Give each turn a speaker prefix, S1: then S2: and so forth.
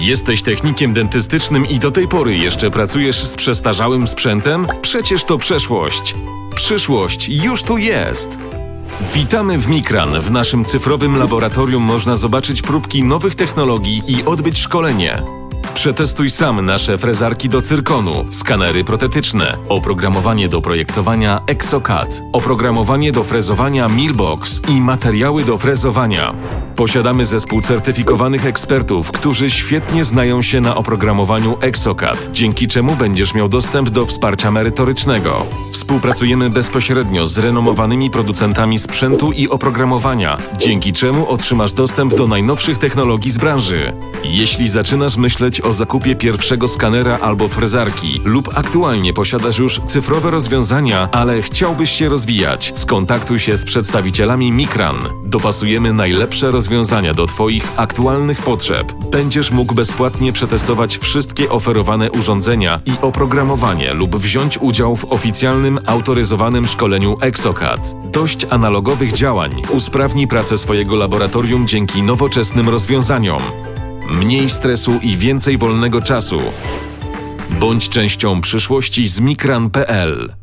S1: Jesteś technikiem dentystycznym i do tej pory jeszcze pracujesz z przestarzałym sprzętem? Przecież to przeszłość. Przyszłość już tu jest. Witamy w Mikran. W naszym cyfrowym laboratorium można zobaczyć próbki nowych technologii i odbyć szkolenie. Przetestuj sam nasze frezarki do cyrkonu, skanery protetyczne, oprogramowanie do projektowania ExoCAD, oprogramowanie do frezowania Milbox i materiały do frezowania. Posiadamy zespół certyfikowanych ekspertów, którzy świetnie znają się na oprogramowaniu ExoCAD, dzięki czemu będziesz miał dostęp do wsparcia merytorycznego. Współpracujemy bezpośrednio z renomowanymi producentami sprzętu i oprogramowania, dzięki czemu otrzymasz dostęp do najnowszych technologii z branży. Jeśli zaczynasz myśleć o zakupie pierwszego skanera albo frezarki lub aktualnie posiadasz już cyfrowe rozwiązania, ale chciałbyś się rozwijać, skontaktuj się z przedstawicielami Mikran. Dopasujemy najlepsze rozwiązania do Twoich aktualnych potrzeb. Będziesz mógł bezpłatnie przetestować wszystkie oferowane urządzenia i oprogramowanie lub wziąć udział w oficjalnym, autoryzowanym szkoleniu ExoCAD. Dość analogowych działań usprawni pracę swojego laboratorium dzięki nowoczesnym rozwiązaniom. Mniej stresu i więcej wolnego czasu. Bądź częścią przyszłości z Mikran.pl.